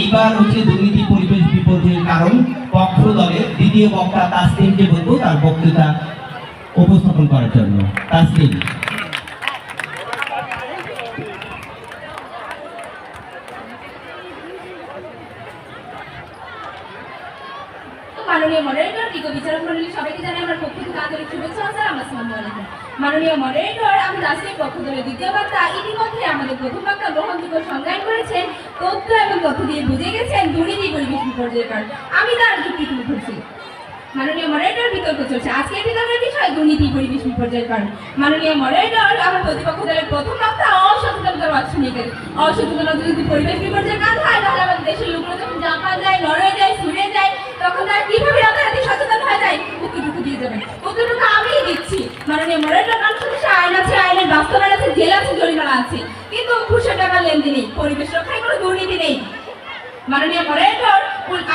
এইবার হচ্ছে দুর্নীতি পরিবেশ বিপর্যয়ের কারণ পক্ষ দলের দ্বিতীয় বক্তা তাসলিমকে বলব, তার বক্তৃতা উপস্থাপন করার জন্য। তাসলিম। মাননীয় মডারেটর, বিজ্ঞ বিচারক মন্ডলী সবাইকে জানাই আমার পক্ষ আলাইকুম মাননীয় মডারেটর আমি পক্ষ দলের দ্বিতীয় বক্তা ইতিমধ্যে আমাদের প্রথম গ্রহণযোগ্য সংজ্ঞান করেছেন। তথ্য এবং তথ্য দিয়ে বুঝে গেছেন দুর্নীতি পরিবেশ বিপর্যয়ের আমি তার যুক্তি তুলে ধরছি। মাননীয় আমার প্রতিপক্ষ প্রথম যদি পরিবেশ হয় তাহলে দেশের যখন যায় যায় যায়, তখন যায় উত্তরটুকু দিয়ে যাবেন উত্তরটুকু আমিই দিচ্ছি। মাননীয় মডারেটর কারণ সদস্য আইন আছে, আইনের বাস্তবায়ন আছে, জেল আছে, জরিমানা আছে। কিন্তু ঘুষে টাকা লেনদেন পরিবেশ রক্ষায় কোনো দুর্নীতি নেই। মাননীয় মডারেটর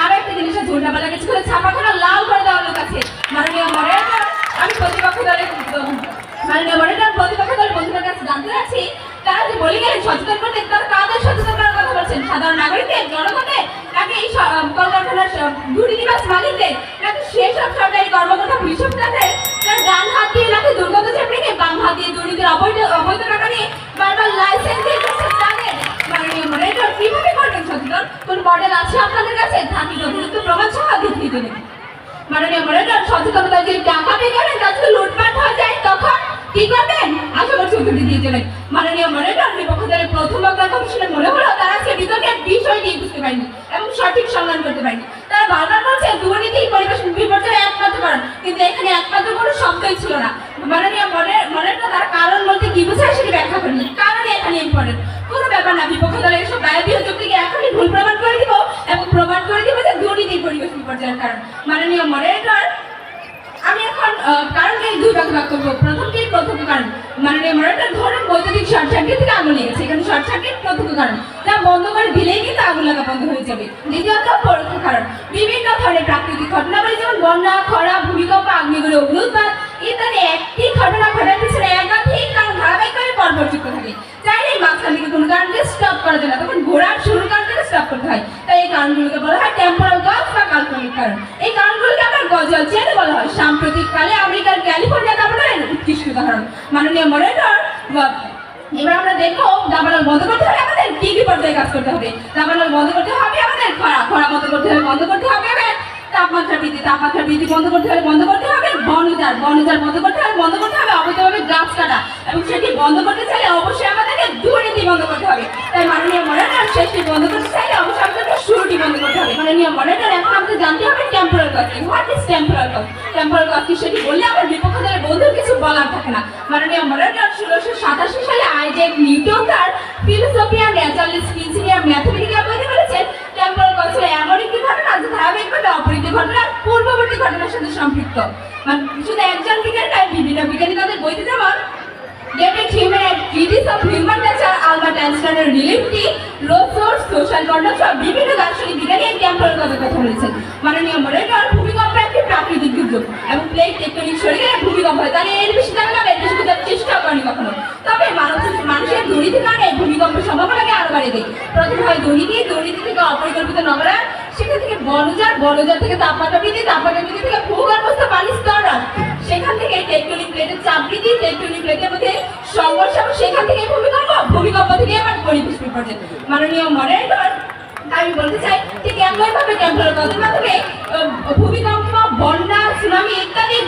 আর একটা জিনিসের ঝুলটা বেলা কিছু করে ছাপা করে লাল করে দেওয়া লোক আছে মাননীয় মডারেটর আমি প্রতিপক্ষ দলের মাননীয় মডারেটর প্রতিপক্ষ দলের বন্ধুদের কাছে জানতে চাচ্ছি, তারা যে বলে গেলেন, সচেতন করতে তারা কলকারখানার দুর্নীতিবাজ মালিকদের নাকি সেসব সরকারি কর্মকর্তা হাত দিয়ে নাকি দুর্গত চেপড়িকে বাম হাত দিয়ে দুর্নীতির অবৈধ অবৈধ টাকা লাইসেন্স দিয়ে তাদের। মাননীয় মডারেটর কীভাবে সচেতন কোন মডেল আছে আপনাদের কাছে? থাকি যথাযথ প্রমাণ সহ দিতে দেবেন মাননীয় মডারেটর সচেতনতা যদি টাকা গেলেন তাতে লুটপাট হয়ে যায়। তখন কি করবেন? আশা করছি দিয়ে যাবেন সঠিক সন্ধান করতে পারেনি। তারা বারবার বলছে দুর্নীতি পরিবেশ বিপর্যয় একমাত্র কারণ। কিন্তু এখানে একমাত্র কোনো শব্দই ছিল না। মাননীয় মডারেটর তার কারণ বলতে কি বোঝায় সেটি ব্যাখ্যা করেনি কারণ এখানে ইম্পর্টেন্ট কোনো ব্যাপার না বিপক্ষ দলের এসব দায়বীয় যুক্তিকে এখনই ভুল প্রমাণ করে দিব এবং প্রমাণ করে দিব যে দুর্নীতি পরিবেশ বিপর্যয়ের কারণ। মাননীয় মডারেটর আমি এখন আহ, কারণকে দুই ভাগে ভাগ করব। প্রথমটি প্রথম কারণ? মাননীয় মডারেটর ধরুন বৈদ্যুতিক শর্ট সার্কিট থেকে আগুন লেগেছে। এখানে শর্ট সার্কিট প্রথম কারণ। বন্ধ করে দিলেই কিন্তু আগুন লাগা বন্ধ হয়ে যাবে। দ্বিতীয়ত, পরোক্ষ কারণ। বিভিন্ন ধরনের প্রাকৃতিক ঘটনাবলী, যেমন বন্যা, খরা, ভূমিকম্প, আগ্নেয়গিরি অগ্নুৎপাত ইত্যাদি একটি ঘটনা ঘটার পিছনে একাধিক কারণ ধারাবাহিকভাবে পরপরযুক্ত থাকে। চাইলে মাঝখান থেকে কোনো কারণকে স্টপ করা যায় না। তখন ঘোরার শুরুর কারণ থেকে স্টপ করতে হয়। তাই এই কারণগুলোকে বলা হয় টেম্পোরাল গজ বা কাল্পনিক কারণ। এই কারণগুলোকে আবার গজল চেনে বলা হয়। সাম্প্রতিক কালে আমেরিকার ক্যালিফোর্নিয়া দাবানলের উৎকৃষ্ট উদাহরণ। মাননীয় মডারেটর এবার আমরা দেখব দাবানল বন্ধ করতে হলে আমাদের কি কি পর্যায়ে কাজ করতে হবে দাবানল বন্ধ করতে হবে আমাদের খরা খরা বন্ধ করতে হবে বন্ধ করতে হবে তাপমাত্রা বৃদ্ধি তাপমাত্রা বৃদ্ধি বন্ধ করতে হবে বন্ধ করতে হবে বনজার বনজার বন্ধ করতে হবে বন্ধ করতে হবে অবৈধভাবে গাছ কাটা এবং সেটি বন্ধ করতে চাইলে অবশ্যই আমাদেরকে দুর্নীতি বন্ধ করতে হবে তাই মাননীয় মডারেটর শেষটি বন্ধ করতে চাইলে অবশ্যই আমাদেরকে শুরুটি বন্ধ করতে হবে মাননীয় মডারেটর এখন আমাদের জানতে হবে টেম্পোরাল কজ কি what is temporal cause temporal cause কি সেটি বললে আমার বিপক্ষ দলের বন্ধুর কিছু বলার থাকে না মাননীয় মডারেটর ষোলোশো সাতাশি সালে আইজেক নিউটন তার philosophy and naturalist principia and mathematical বইতে বলেছেন কজ হলো এমন একটি ঘটনা যে ধারাবাহিকভাবে অপরিত ঘটনার পূর্ববর্তী ঘটনার সাথে সম্পৃক্ত। মানে শুধু একজন বিজ্ঞানী নয় বিভিন্ন বিজ্ঞানী তাদের বইতে যেমন David Human Treatise of Human Nature, Albert Einstein এর Law Source, Social Conduct সহ বিভিন্ন দার্শনিক বিজ্ঞানী এই টেম্পোরাল কজের কথা বলেছেন। মাননীয় প্রাকৃতিক দুর্যোগ এবং প্লেট টেকটনিক গেলে ভূমিকম্প হয়। তাহলে এর বেশি জানা এর বেশি বোঝার চেষ্টা করেনি কখনো। তবে মানব মানুষের দুর্নীতির কারণে ভূমিকম্পের সম্ভাবনাকে আরও বাড়িয়ে দেয়। প্রথমে হয় দুর্নীতি। দুর্নীতি থেকে অপরিকল্পিত নগরায়ন সেখান থেকে বনজার বনজার থেকে তাপমাত্রা বৃদ্ধি তাপমাত্রা বৃদ্ধি থেকে ভূগর্ভস্থ পানির স্তর। সেখান থেকে টেকটনিক প্লেটের চাপ বৃদ্ধি টেকটনিক প্লেটের মধ্যে সংঘর্ষ সেখান থেকে ভূমিকম্প। ভূমিকম্প থেকে আবার পরিবেশ বিপর্যয়। মাননীয় মডারেটর আমি বলতে চাই, ঠিক একই ভাবে টেম্পোরাল মাধ্যমে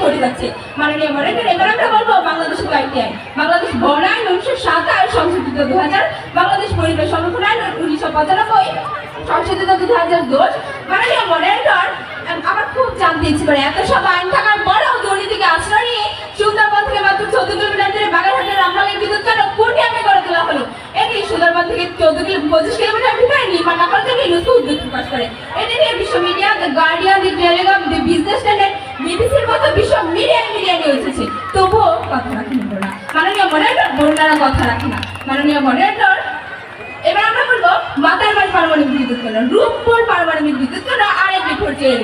ঘটে যাচ্ছে। মাননীয় মডারেটর এবার আমরা বলব বাংলাদেশ কয়েকটি আইন। বাংলাদেশ বন আইন উনিশশো সাত আর সংশোধিত দু হাজার বাংলাদেশ পরিবেশ সংরক্ষণ আইন উনিশশো পঁচানব্বই, সংশোধিত দু হাজার দশ মাননীয় মডারেটর আমার খুব জানতে ইচ্ছে করে এত সব আইন থাকার পরেও দুর্নীতিকে আশ্রয় নিয়ে সুন্দরবন থেকে মাত্র চোদ্দ কিলোমিটার দূরে বাগেরহাটের রামনগর বিদ্যুৎ কেন্দ্র কোন ড্যামে করে তোলা হলো এটি সুন্দরবন থেকে চোদ্দ কিলো পঁচিশ কিলোমিটার ভিতরে নির্মাণ না করার জন্য ইউনেস্কো উদ্যোগ প্রকাশ করে এটি নিয়ে বিশ্ব media the Guardian the Telegram the Business Standard বিবিসির মতো বিশ্ব মিডিয়া মিডিয়া নিয়ে এসেছে। তবুও কথা রাখেন না মাননীয় মডারেটর বন্যারা কথা রাখে না। মাননীয় মডারেটর এবার আমরা বলব মাতারবাড়ি পারমাণবিক বিদ্যুৎ কেন্দ্র। রূপপুর পারমাণবিক বিদ্যুৎ কেন্দ্র আর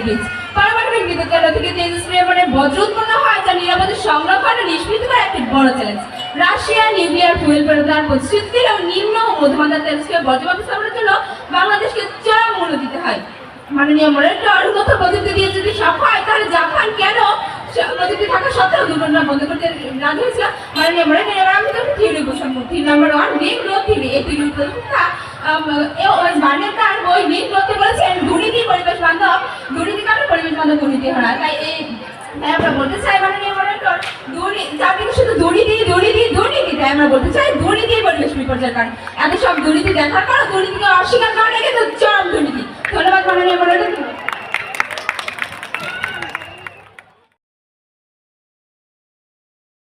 বীজ পারমাণবিক বিদ্যুৎ কেন্দ্র থেকে পরিমাণে বজ্র উৎপন্ন হয় যা নিরাপদে সংরক্ষণ ও নিষ্পৃত করা একটি বড় চ্যালেঞ্জ রাশিয়া নিউক্লিয়ার ফুয়েল নিম্ন ও মধ্যমাত্রার তেজস্ক্রিয় জন্য বাংলাদেশকে চরম মাননীয় মডারেটর তথ্য প্রযুক্তি দিয়ে যদি সব হয়, তাহলে জাপান কেন প্রযুক্তি থাকা সত্ত্বেও দুর্ঘটনা বন্ধ করতে রাজি হয়েছিল মাননীয় মডারেটর এবার আমি তো থিওরি উপসংহার থিওরি নাম্বার ওয়ান পরিবেশ বান্ধব, দুর্নীতি কারণে পরিবেশ তাই এই আমরা বলতে চাই মাননীয় মডারেটর দুর্নীতি চারদিকে শুধু দুর্নীতি দুর্নীতি দুর্নীতি, তাই আমরা বলতে চাই দুর্নীতি, পরিবেশ বিপর্যয়ের এত সব দুর্নীতি দেখার পর দুর্নীতিকে অস্বীকার করা কিন্তু চরম দুর্নীতি। ধন্যবাদ মাননীয় মডারেটর